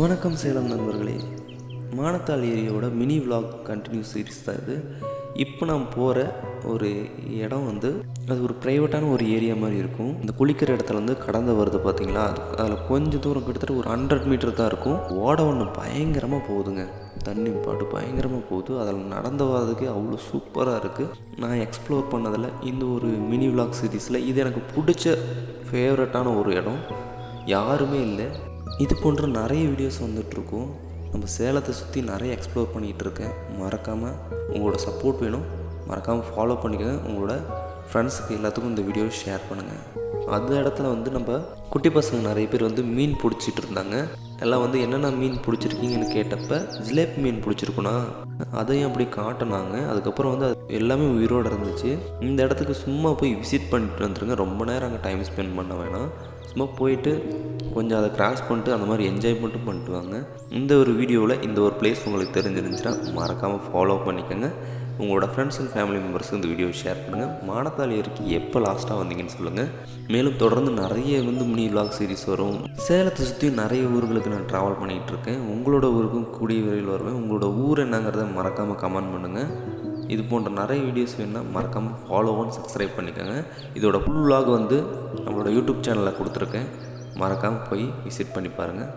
வணக்கம் சேலம் நண்பர்களே. மானத்தாள் ஏரியாவோட மினி vlog கண்டினியூ சீரிஸ் தான் இது. இப்போ நான் போகிற ஒரு இடம் வந்து அது ஒரு ப்ரைவேட்டான ஒரு ஏரியா மாதிரி இருக்கும். இந்த குளிக்கிற இடத்துல வந்து கடந்து வருது பார்த்தீங்களா? அது அதில் கொஞ்சம் தூரம் கிட்டத்தட்ட ஒரு ஹண்ட்ரட் மீட்டர் தான் இருக்கும். ஓட ஒன்று பயங்கரமாக போகுதுங்க. தண்ணி பாட்டு பயங்கரமாக போகுது. அதில் நடந்து வர்றதுக்கே அவ்வளோ சூப்பராக இருக்குது நான் எக்ஸ்ப்ளோர் பண்ணதில் இந்த ஒரு மினி vlog சீரீஸில் இது எனக்கு பிடிச்ச ஃபேவரட்டான ஒரு இடம். யாருமே இல்லை. இது போன்ற நிறைய வீடியோஸ் வந்துட்ருக்கும் நம்ம சேலத்தை சுற்றி நிறைய எக்ஸ்ப்ளோர் பண்ணிகிட்டு இருக்கேன் மறக்காமல் உங்களோட சப்போர்ட் வேணும். மறக்காமல் ஃபாலோ பண்ணிக்கோங்க. உங்களோட ஃப்ரெண்ட்ஸுக்கு எல்லாத்துக்கும் இந்த வீடியோவை ஷேர் பண்ணுங்கள் அந்த இடத்துல வந்து நம்ம குட்டி பசங்க நிறைய பேர் வந்து மீன் பிடிச்சிட்டு இருந்தாங்க. எல்லாம் வந்து என்னென்ன மீன் பிடிச்சிருக்கீங்கன்னு கேட்டப்ப ஜிலேபி மீன் பிடிச்சிருக்குண்ணா. அதையும் அப்படி காட்டினாங்க. அதுக்கப்புறம் வந்து அது எல்லாமே உயிரோடு இருந்துச்சு. இந்த இடத்துக்கு சும்மா போய் விசிட் பண்ணிட்டு வந்துருங்க. ரொம்ப நேரம் அங்கே டைம் ஸ்பெண்ட் பண்ண வேணாம். சும்மா போயிட்டு கொஞ்சம் அதை கிராஸ் பண்ணிட்டு அந்த மாதிரி என்ஜாய் மட்டும் பண்ணிட்டு வாங்க. இந்த ஒரு வீடியோவில் இந்த ஒரு பிளேஸ் உங்களுக்கு தெரிஞ்சிருந்துச்சுன்னா மறக்காமல் ஃபாலோ பண்ணிக்கோங்க. உங்களோட ஃப்ரெண்ட்ஸ் அண்ட் ஃபேமிலி மெம்பர்ஸுக்கு இந்த வீடியோ ஷேர் பண்ணுங்கள் மானத்தாளி இருக்கு எப்போ லாஸ்ட்டாக வந்தீங்கன்னு சொல்லுங்கள் மேலும் தொடர்ந்து நிறைய வந்து மினி விலாக் சீரிஸ் வரும். சேலத்தை சுற்றி நிறைய ஊர்களுக்கு நான் ட்ராவல் பண்ணிகிட்டு இருக்கேன். உங்களோட ஊருக்கும் கூடிய விரைவில் வருவேன். உங்களோட ஊர் என்னங்கிறத மறக்காமல் கமெண்ட் பண்ணுங்கள் இது போன்ற நிறைய வீடியோஸ் வேணுன்னா மறக்காமல் ஃபாலோவும் சப்ஸ்கிரைப் பண்ணிக்கோங்க. இதோட ஃபுல் vlog வந்து நம்மளோட யூடியூப் சேனலில் கொடுத்துருக்கேன். மறக்காமல் போய் விசிட் பண்ணி பாருங்கள்